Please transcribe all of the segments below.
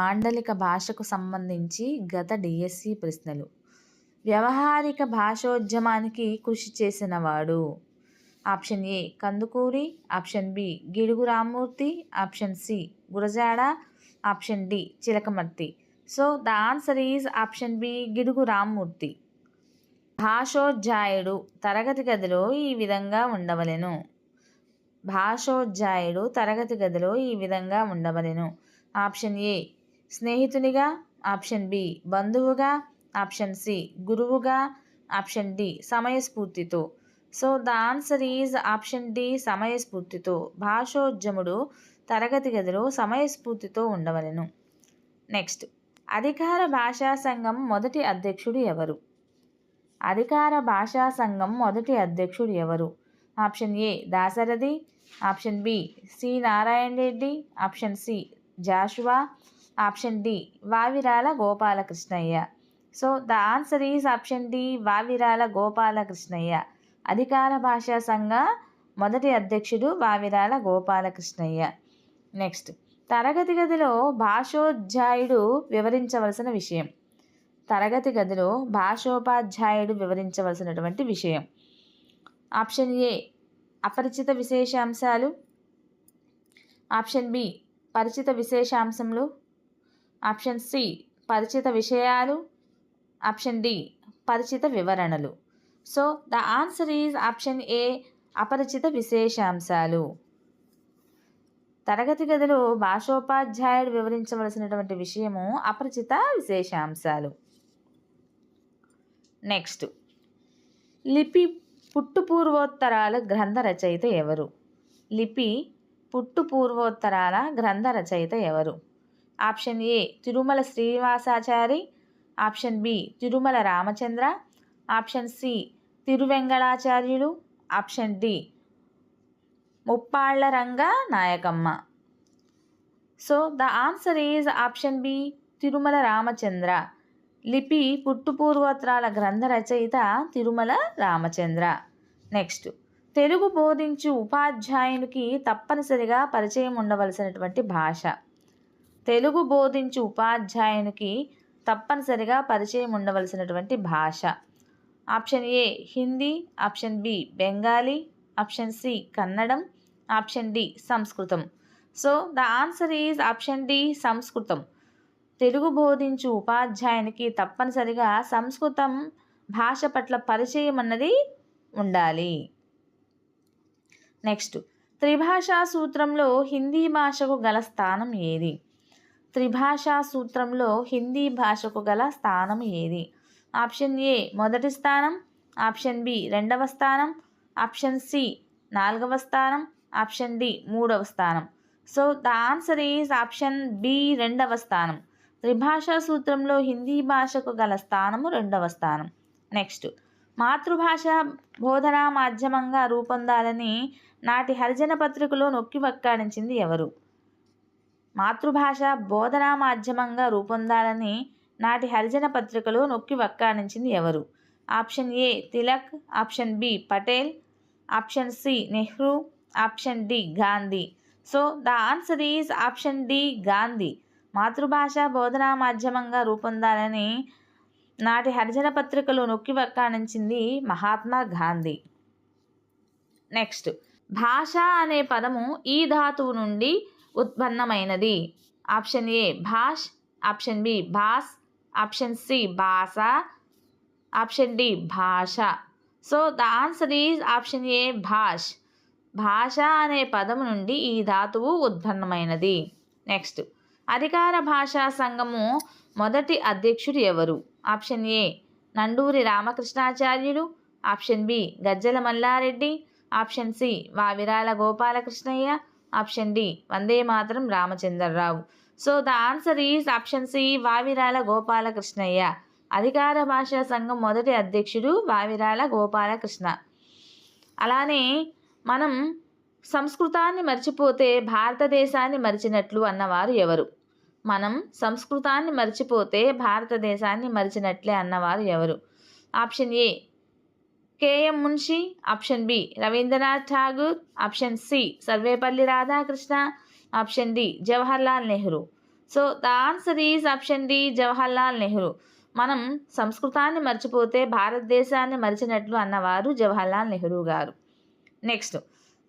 మాండలిక భాషకు సంబంధించి గత డిఎస్సి ప్రశ్నలు. వ్యవహారిక భాషోద్యమానికి కృషి చేసినవాడు. Option A Kandukuri option B Gidugu Rammurthy option C Gurajada option D Chilakamarthi. So the answer is option B Gidugu Rammurthy. భాషోధ్యాయుడు తరగతి గదిలో ఈ విధంగా ఉండవలెను. భాషోధ్యాయుడు తరగతి గదిలో ఈ విధంగా ఉండవలెను. ఆప్షన్ ఏ స్నేహితునిగా ఆప్షన్ బి బంధువుగా ఆప్షన్ సి గురువుగా option D సమయస్ఫూర్తితో. So the answer is option D సమయస్ఫూర్తితో. భాషోద్యముడు తరగతి గదిలో సమయస్ఫూర్తితో ఉండవలెను. నెక్స్ట్ అధికార భాషా సంఘం మొదటి అధ్యక్షుడు ఎవరు? అధికార భాషా సంఘం మొదటి అధ్యక్షుడు ఎవరు? Option A Dasarathi. Option B C Narayana Reddy option C Jashuva. Option D Vavilala Gopalakrishnayya. So the answer is option D Vavilala Gopalakrishnayya. అధికార భాషా సంఘ మొదటి అధ్యక్షుడు వావిరాల గోపాలకృష్ణయ్య. నెక్స్ట్ తరగతి గదిలో భాషోధ్యాయుడు వివరించవలసిన విషయం. తరగతి గదిలో భాషోపాధ్యాయుడు వివరించవలసినటువంటి విషయం. ఆప్షన్ ఏ అపరిచిత విశేషాంశాలు. ఆప్షన్ బి పరిచిత విశేషాంశంలో. ఆప్షన్ సి పరిచిత విషయాలు. ఆప్షన్ డి పరిచిత వివరణలు. So the answer is option A అపరిచిత విశేషాంశాలు. తరగతి గదిలో భాషోపాధ్యాయుడు వివరించవలసినటువంటి విషయము అపరిచిత విశేషాంశాలు. నెక్స్ట్ లిపి పుట్టు పూర్వోత్తరాల గ్రంథ రచయిత ఎవరు? లిపి పుట్టు పూర్వోత్తరాల గ్రంథ రచయిత ఎవరు? Option A Tirumala Srinivasachari. Option B Tirumala Ramachandra. Option C Tiruvengalacharyulu option D Muppalla Ranga Nayakamma. So the answer is option B Tirumala Ramachandra. లిపి పుట్టుపూర్వోత్తరాల గ్రంథ రచయిత తిరుమల రామచంద్ర. నెక్స్ట్ తెలుగు బోధించు ఉపాధ్యాయునికి తప్పనిసరిగా పరిచయం ఉండవలసినటువంటి భాష. తెలుగు బోధించు ఉపాధ్యాయునికి తప్పనిసరిగా పరిచయం ఉండవలసినటువంటి భాష. Option A Hindi. Option B Bengali. Option C Kannadam. Option D సంస్కృతం. So the answer is option D సంస్కృతం. తెలుగు బోధించు ఉపాధ్యాయునికి తప్పనిసరిగా సంస్కృతం భాష పట్ల పరిచయం అన్నది ఉండాలి. నెక్స్ట్ త్రిభాషా సూత్రంలో హిందీ భాషకు గల స్థానం ఏది? త్రిభాషా సూత్రంలో హిందీ భాషకు గల స్థానం ఏది? ఆప్షన్ ఏ మొదటి స్థానం. ఆప్షన్ బి రెండవ స్థానం. ఆప్షన్ సి నాలుగవ స్థానం. ఆప్షన్ డి మూడవ స్థానం. So the answer is option B రెండవ స్థానం. త్రిభాషా సూత్రంలో హిందీ భాషకు గల స్థానము రెండవ స్థానం. నెక్స్ట్ మాతృభాష బోధనా మాధ్యమంగా రూపొందాలని నాటి హరిజన పత్రికలో నొక్కి వక్కాడించింది ఎవరు? మాతృభాష బోధనా మాధ్యమంగా రూపొందాలని నాటి హరిజన పత్రికలో నొక్కి వక్కాడించింది ఎవరు? Option A Tilak. Option B Patel. Option C Nehru. Option D Gandhi. So the answer is option D Gandhi. మాతృభాష బోధనా మాధ్యమంగా రూపొందాలని నాటి హరిజన పత్రికలు నొక్కి వక్కాణించింది మహాత్మా గాంధీ. నెక్స్ట్. భాష అనే పదము ఈ ధాతువు నుండి ఉత్పన్నమైనది. ఆప్షన్ ఏ భాష్ ఆప్షన్ బి భాస్ ఆప్షన్ సి భాష ఆప్షన్ డి భాష. So the answer is option A భాష్. భాష అనే పదము నుండి ఈ ధాతువు ఉత్పన్నమైనది. నెక్స్ట్ అధికార భాషా సంఘము మొదటి అధ్యక్షుడు ఎవరు? Option A Nanduri Ramakrishnacharyulu. Option B Gajjala Malla Reddy. Option C Vavilala Gopalakrishnayya. Option D. Vande Mataram Ramachandra Rao. So the answer is option C Vavilala Gopalakrishnayya. అధికార భాషా సంఘం మొదటి అధ్యక్షుడు వావిరాల గోపాలకృష్ణ. అలానే మనం సంస్కృతాన్ని మర్చిపోతే భారతదేశాన్ని మరిచినట్లు అన్నవారు ఎవరు? మనం సంస్కృతాన్ని మర్చిపోతే భారతదేశాన్ని మరిచినట్లే అన్నవారు ఎవరు? Option A KM Munshi option B. Rabindranath Tagore option C. Sarvepalli Radhakrishna option D. Jawaharlal Nehru. So the answer is option D Jawaharlal Nehru. మనం సంస్కృతాన్ని మర్చిపోతే భారతదేశాన్ని మరిచినట్లు అన్నవారు జవహర్లాల్ నెహ్రూ గారు. నెక్స్ట్.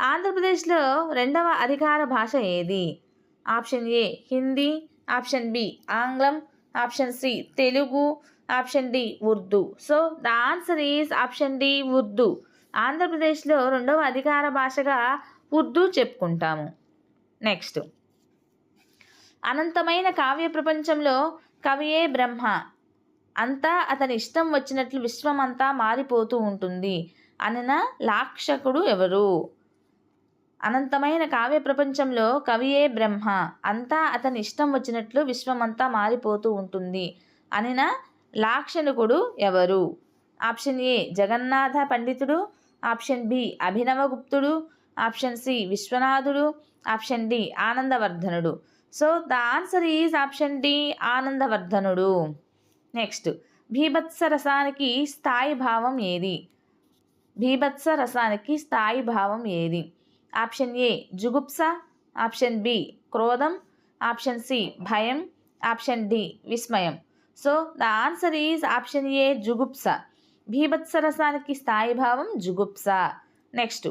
ఆంధ్రప్రదేశ్లో రెండవ అధికార భాష ఏది? Option A Hindi option B ఆంగ్లం option C Telugu option D Urdu so the answer is option D Urdu ఆంధ్రప్రదేశ్లో రెండవ అధికార భాషగా ఉర్దూ చెప్పుకుంటాము. నెక్స్ట్. అనంతమైన కావ్య ప్రపంచంలో కవియే బ్రహ్మ. అంతా అతని ఇష్టం వచ్చినట్లు విశ్వమంతా మారిపోతూ ఉంటుంది. అనన లాక్షకుడు ఎవరు? అనంతమైన కావ్య ప్రపంచంలో కవియే బ్రహ్మ. అంతా అతని ఇష్టం వచ్చినట్లు విశ్వమంతా మారిపోతూ ఉంటుంది. అనిన లాక్షణికుడు ఎవరు? ఆప్షన్ ఏ జగన్నాథ పండితుడు. ఆప్షన్ బి అభినవగుప్తుడు. ఆప్షన్ సి విశ్వనాథుడు. Option D ఆనందవర్ధనుడు. So the answer is option D ఆనందవర్ధనుడు. Next భీభత్స రసానికి స్థాయి భావం ఏది? భీభత్స రసానికి స్థాయి భావం ఏది? ఆప్షన్ ఏ జుగుప్స. ఆప్షన్ బి క్రోధం. ఆప్షన్ సి భయం. ఆప్షన్ డి విస్మయం. So the answer is option A జుగుప్స భీభత్సరసానికి స్థాయి భావం జుగుప్స నెక్స్ట్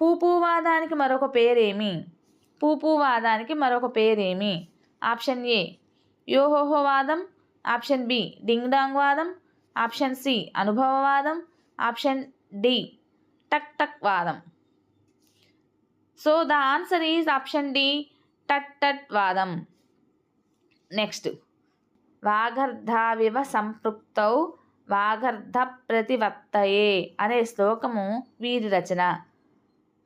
పూపూవాదానికి మరొక పేరేమి పూపూవాదానికి మరొక పేరేమి ఆప్షన్ ఏ యోహోహోవాదం ఆప్షన్ బి డింగ్డాంగ్ వాదం ఆప్షన్ సి అనుభవవాదం ఆప్షన్ డి టక్ టక్ వాదం so the answer is option D టట్ టట్ వాదం నెక్స్ట్ వాగర్ధావివ సంపృక్తౌ వాగర్ధ ప్రతివత్తయే అనే శ్లోకము వీరి రచన.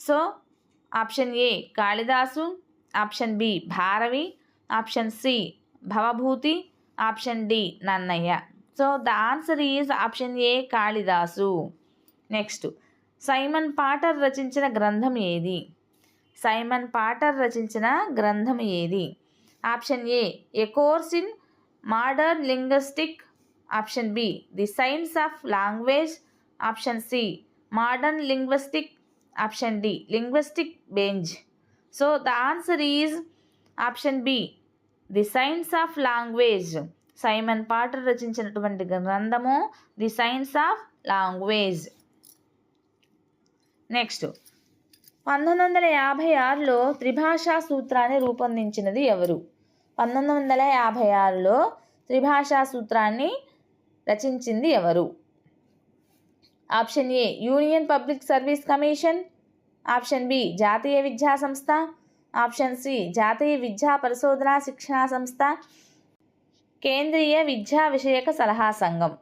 So option A Kalidasu option B Bharavi option C Bhavabhuti option D Nannaya. So the answer is option A Kalidasu. Next Simon Potter రచించిన గ్రంథం ఏది? సైమన్ పాటర్ రచించిన గ్రంథం ఏది? Option A a course in modern linguistic option B the science of language option C modern linguistic option D linguistic Benz. So the answer is option B the science of language. Simon Potter రచించినటువంటి గ్రంథము the science of language. Next పంతొమ్మిది వందల యాభై ఆరులో త్రిభాషా సూత్రాన్ని రూపొందించినది ఎవరు? పంతొమ్మిది వందల యాభై ఆరులో త్రిభాషా సూత్రాన్ని రచించింది ఎవరు? Option A union public service commission. Option B జాతీయ విద్యా సంస్థ. ఆప్షన్ సి జాతీయ విద్యా పరిశోధన శిక్షణా సంస్థ. కేంద్రీయ విద్యా విషయక సలహా సంఘం.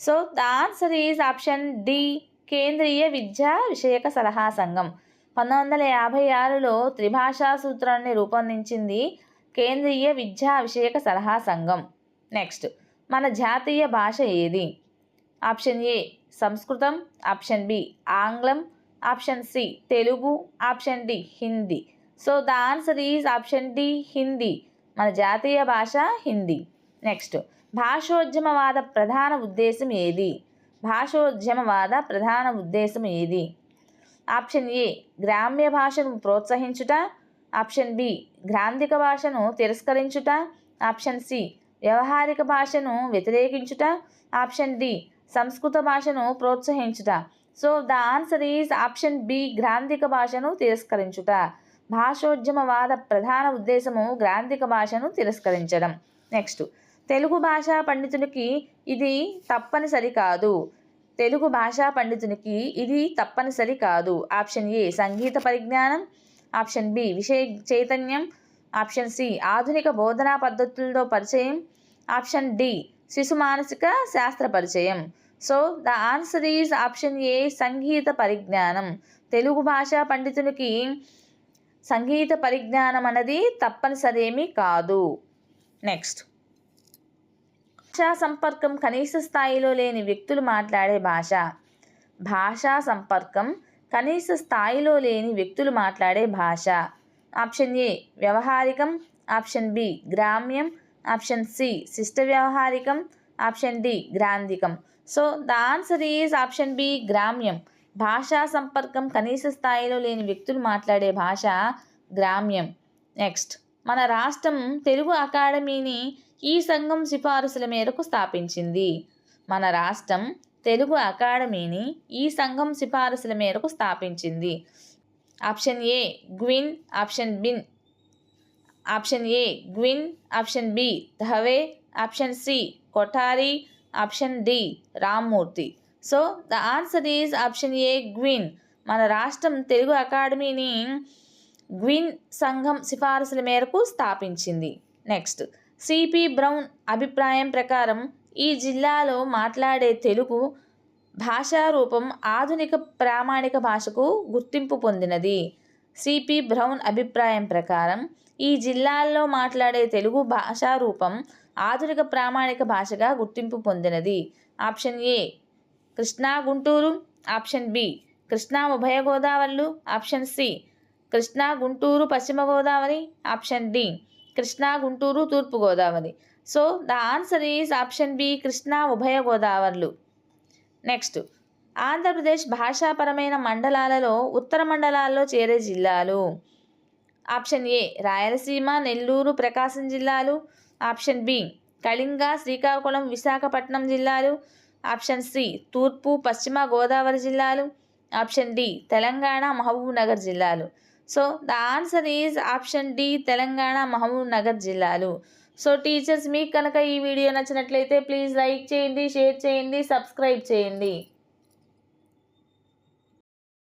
So the answer is option D కేంద్రీయ విద్యా విషయక సలహా సంఘం. పంతొమ్మిది వందల యాభై ఆరులో త్రిభాషా సూత్రాన్ని రూపొందించింది కేంద్రీయ విద్యా విషయక సలహా సంఘం. నెక్స్ట్ మన జాతీయ భాష ఏది? ఆప్షన్ ఏ సంస్కృతం. ఆప్షన్ బి ఆంగ్లం. Option C Telugu. Option D Hindi. So the answer is option D Hindi. మన జాతీయ భాష హిందీ. నెక్స్ట్ భాషోద్యమవాద ప్రధాన ఉద్దేశం ఏది? భాషోద్యమవాద ప్రధాన ఉద్దేశం ఏది? ఆప్షన్ ఏ గ్రామ్య భాషను ప్రోత్సహించుట. ఆప్షన్ బి గ్రాంధిక భాషను తిరస్కరించుట. ఆప్షన్ సి వ్యవహారిక భాషను వ్యతిరేకించుట. ఆప్షన్ డి సంస్కృత భాషను ప్రోత్సహించుట. So the answer is option B గ్రాంధిక భాషను తిరస్కరించుట. భాషోద్యమవాద ప్రధాన ఉద్దేశము గ్రాంధిక భాషను తిరస్కరించడం. నెక్స్ట్ తెలుగు భాషా పండితునికి ఇది తప్పనిసరి కాదు. తెలుగు భాషా పండితునికి ఇది తప్పనిసరి కాదు. ఆప్షన్ ఏ సంగీత పరిజ్ఞానం. Option B. విషయ చైతన్యం. Option C. ఆధునిక బోధనా పద్ధతులతో పరిచయం. Option D. శిశు మానసిక శాస్త్ర పరిచయం. So the answer is option A. సంగీత పరిజ్ఞానం. తెలుగు భాషా పండితునికి సంగీత పరిజ్ఞానం అనేది తప్పనిసరేమీ కాదు. నెక్స్ట్. భాషా సంపర్కం కనీస స్థాయిలో లేని వ్యక్తులు మాట్లాడే భాష. భాషా సంపర్కం కనీస స్థాయిలో లేని వ్యక్తులు మాట్లాడే భాష. ఆప్షన్ ఏ వ్యవహారికం. ఆప్షన్ బి గ్రామ్యం. ఆప్షన్ సి శిష్ట వ్యవహారికం option D గ్రాంధికం. So the answer is option B గ్రామ్యం. భాషా సంపర్కం కనీస స్థాయిలో లేని వ్యక్తులు మాట్లాడే భాష గ్రామ్యం. నెక్స్ట్ మన రాష్ట్రం తెలుగు అకాడమీని ఈ సంఘం సిఫారసుల మేరకు స్థాపించింది. మన రాష్ట్రం తెలుగు అకాడమీని ఈ సంఘం సిఫారసుల మేరకు స్థాపించింది. Option A Gwynn. Option B option A Gwynn. Option B Dave. Option C Kothari. Option D Rammurthy. So the answer is option A Gwynn. మన రాష్ట్రం తెలుగు అకాడమీని గ్విన్ సంఘం సిఫారసుల మేరకు స్థాపించింది. నెక్స్ట్ సిపి బ్రౌన్ అభిప్రాయం ప్రకారం ఈ జిల్లాలో మాట్లాడే తెలుగు భాషా రూపం ఆధునిక ప్రామాణిక భాషకు గుర్తింపు పొందినది. సిపి బ్రౌన్ అభిప్రాయం ప్రకారం ఈ జిల్లాల్లో మాట్లాడే తెలుగు భాషా రూపం ఆధునిక ప్రామాణిక భాషగా గుర్తింపు పొందినది. Option A Krishna Guntur. Option B Krishna ఉభయ గోదావరిలు. ఆప్షన్ సి కృష్ణా గుంటూరు పశ్చిమ గోదావరి. ఆప్షన్ డి కృష్ణా గుంటూరు తూర్పు Godavari. So the answer is option B Krishna ఉభయ గోదావరిలు నెక్స్ట్ ఆంధ్రప్రదేశ్ భాషాపరమైన మండలాలలో ఉత్తర మండలాల్లో చేరే జిల్లాలు ఆప్షన్ ఏ రాయలసీమ నెల్లూరు ప్రకాశం జిల్లాలు ఆప్షన్ బి కళింగ శ్రీకాకుళం విశాఖపట్నం జిల్లాలు ఆప్షన్ సి తూర్పు పశ్చిమ గోదావరి జిల్లాలు option D Telangana Mahabubnagar జిల్లాలు so the answer is option D Telangana Mahabubnagar జిల్లాలు సో టీచర్స్ మీకు కనుక ఈ వీడియో నచ్చినట్లయితే ప్లీజ్ లైక్ చేయండి షేర్ చేయండి సబ్స్క్రైబ్ చేయండి.